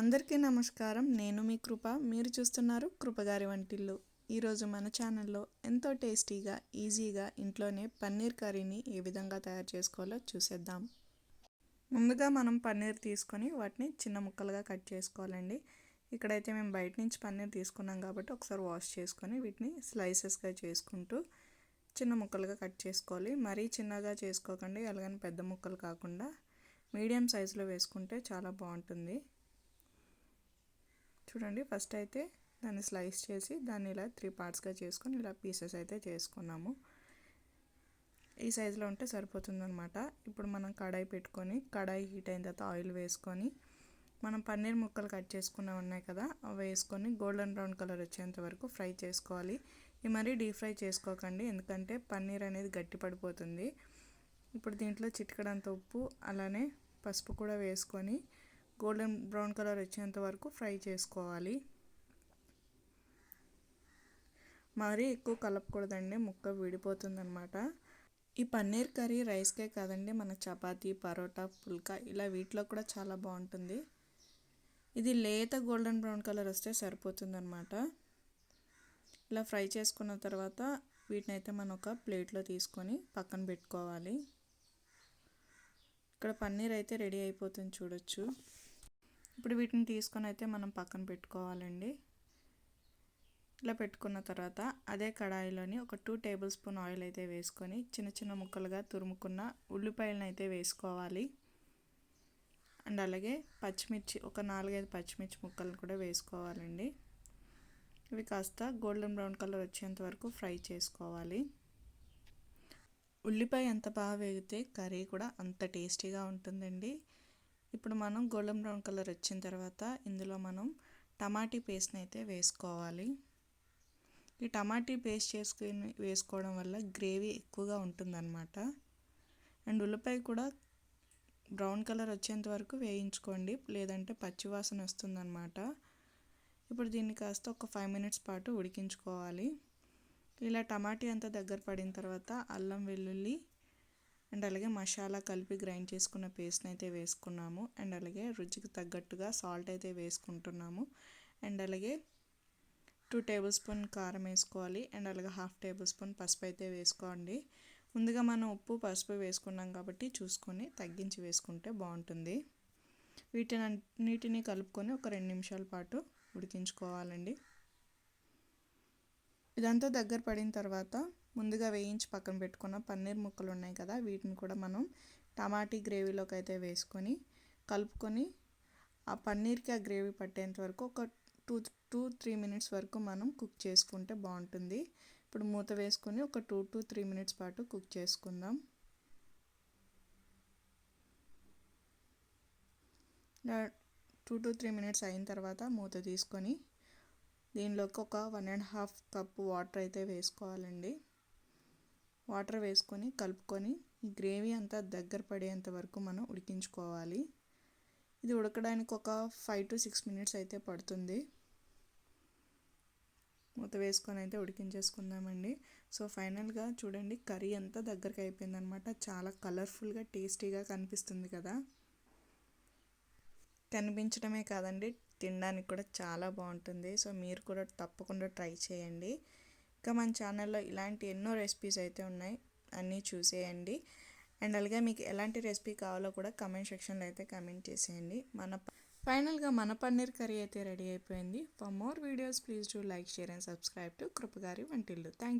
అందరికీ నమస్కారం. నేను మీ కృప. మీరు చూస్తున్నారు కృపగారి వంటిల్లు. ఈరోజు మన ఛానల్లో ఎంతో టేస్టీగా ఈజీగా ఇంట్లోనే పన్నీర్ కర్రీని ఏ విధంగా తయారు చేసుకోవాలో చూసేద్దాం. ముందుగా మనం పన్నీర్ తీసుకొని వాటిని చిన్న ముక్కలుగా కట్ చేసుకోవాలండి. ఇక్కడైతే మేము బయట నుంచి పన్నీర్ తీసుకున్నాం కాబట్టి ఒకసారి వాష్ చేసుకొని వీటిని స్లైసెస్గా చేసుకుంటూ చిన్న ముక్కలుగా కట్ చేసుకోవాలి. మరీ చిన్నగా చేసుకోకండి. అలాగని పెద్ద ముక్కలు కాకుండా మీడియం సైజులో వేసుకుంటే చాలా బాగుంటుంది. చూడండి ఫస్ట్ అయితే దాన్ని స్లైస్ చేసి దాన్ని ఇలా త్రీ పార్ట్స్గా చేసుకొని ఇలా పీసెస్ అయితే చేసుకున్నాము. ఈ సైజులో ఉంటే సరిపోతుందనమాట ఇప్పుడు మనం కడాయి పెట్టుకొని కడాయి హీట్ అయిన తర్వాత ఆయిల్ వేసుకొని మనం పన్నీర్ ముక్కలు కట్ చేసుకున్న ఉన్నాయి కదా అవి వేసుకొని గోల్డెన్ బ్రౌన్ కలర్ వచ్చేంత వరకు ఫ్రై చేసుకోవాలి. ఇవి మరీ డీప్ ఫ్రై చేసుకోకండి ఎందుకంటే పన్నీర్ అనేది గట్టి పడిపోతుంది. ఇప్పుడు దీంట్లో చిటికడంత ఉప్పు అలానే పసుపు కూడా వేసుకొని గోల్డెన్ బ్రౌన్ కలర్ వచ్చేంత వరకు ఫ్రై చేసుకోవాలి. మరీ ఎక్కువ కలపకూడదండి ముక్క విడిపోతుందనమాట ఈ పన్నీర్ కర్రీ రైస్కే కాదండి మన చపాతీ పరోటా పుల్కా ఇలా వీటిలో కూడా చాలా బాగుంటుంది. ఇది లేత గోల్డెన్ బ్రౌన్ కలర్ వస్తే సరిపోతుందనమాట ఇలా ఫ్రై చేసుకున్న తర్వాత వీటిని అయితే మనం ఒక ప్లేట్లో తీసుకొని పక్కన పెట్టుకోవాలి. ఇక్కడ పన్నీర్ అయితే రెడీ అయిపోతుంది చూడొచ్చు. ఇప్పుడు వీటిని తీసుకొని అయితే మనం పక్కన పెట్టుకోవాలండి. ఇలా పెట్టుకున్న తర్వాత అదే కడాయిలోని ఒక టూ టేబుల్ స్పూన్ ఆయిల్ అయితే వేసుకొని చిన్న చిన్న ముక్కలుగా తురుముకున్న ఉల్లిపాయలను అయితే వేసుకోవాలి. అండ్ అలాగే పచ్చిమిర్చి ఒక నాలుగైదు పచ్చిమిర్చి ముక్కలను కూడా వేసుకోవాలండి. ఇవి కాస్త గోల్డెన్ బ్రౌన్ కలర్ వచ్చేంత వరకు ఫ్రై చేసుకోవాలి. ఉల్లిపాయ ఎంత బాగా వేగితే కర్రీ కూడా అంత టేస్టీగా ఉంటుందండి. ఇప్పుడు మనం గోల్డెన్ బ్రౌన్ కలర్ వచ్చిన తర్వాత ఇందులో మనం టమాటీ పేస్ట్ని అయితే వేసుకోవాలి. ఈ టమాటీ పేస్ట్ చేసుకుని వేసుకోవడం వల్ల గ్రేవీ ఎక్కువగా ఉంటుందన్నమాట. అండ్ ఉల్లిపాయ కూడా బ్రౌన్ కలర్ వచ్చేంత వరకు వేయించుకోండి లేదంటే పచ్చివాసన వస్తుందన్నమాట. ఇప్పుడు దీన్ని కాస్త ఒక ఫైవ్ మినిట్స్ పాటు ఉడికించుకోవాలి. ఇలా టమాటీ అంతా దగ్గర పడిన తర్వాత అల్లం వెల్లుల్లి అండ్ అలాగే మసాలా కలిపి గ్రైండ్ చేసుకున్న పేస్ట్ని అయితే వేసుకున్నాము. అండ్ అలాగే రుచికి తగ్గట్టుగా సాల్ట్ అయితే వేసుకుంటున్నాము. అండ్ అలాగే టూ టేబుల్ స్పూన్ కారం వేసుకోవాలి. అండ్ అలాగే హాఫ్ టేబుల్ స్పూన్ పసుపు అయితే వేసుకోండి. ముందుగా మనం ఉప్పు పసుపు వేసుకున్నాం కాబట్టి చూసుకొని తగ్గించి వేసుకుంటే బాగుంటుంది. వీటిని నీటిని కలుపుకొని ఒక రెండు నిమిషాల పాటు ఉడికించుకోవాలండి. ఇదంతా దగ్గర పడిన తర్వాత ముందుగా వేయించి పక్కన పెట్టుకున్న పన్నీర్ ముక్కలు ఉన్నాయి కదా వీటిని కూడా మనం టమాటీ గ్రేవీలోకి అయితే వేసుకొని కలుపుకొని ఆ పన్నీర్కి ఆ గ్రేవీ పట్టేంత వరకు ఒక టూ టూ త్రీ మినిట్స్ వరకు మనం కుక్ చేసుకుంటే బాగుంటుంది. ఇప్పుడు మూత వేసుకొని ఒక టూ టు త్రీ మినిట్స్ పాటు కుక్ చేసుకుందాం. టూ టు త్రీ మినిట్స్ అయిన తర్వాత మూత తీసుకొని దీనిలోకి ఒక one and half cup water అయితే వేసుకోవాలండి. వాటర్ వేసుకొని కలుపుకొని ఈ గ్రేవీ అంతా దగ్గర పడేంత వరకు మనం ఉడికించుకోవాలి. ఇది ఉడకడానికి ఒక ఫైవ్ టు సిక్స్ మినిట్స్ అయితే పడుతుంది. మూత వేసుకొని అయితే ఉడికించేసుకుందామండి. సో ఫైనల్గా చూడండి కర్రీ అంతా దగ్గరికి అయిపోయిందనమాట. చాలా కలర్ఫుల్గా టేస్టీగా కనిపిస్తుంది కదా. కనిపించడమే కాదండి తినడానికి కూడా చాలా బాగుంటుంది. సో మీరు కూడా తప్పకుండా ట్రై చేయండి. ఇంకా మన ఛానల్లో ఇలాంటి ఎన్నో రెసిపీస్ అయితే ఉన్నాయి అన్నీ చూసేయండి. అండ్ అలాగే మీకు ఎలాంటి రెసిపీ కావాలో కూడా కమెంట్ సెక్షన్లో అయితే కమెంట్ చేసేయండి. మన ఫైనల్గా మన పన్నీర్ కర్రీ అయితే రెడీ అయిపోయింది. For more videos please do like share and subscribe to కృపగారి వంటిల్లు థ్యాంక్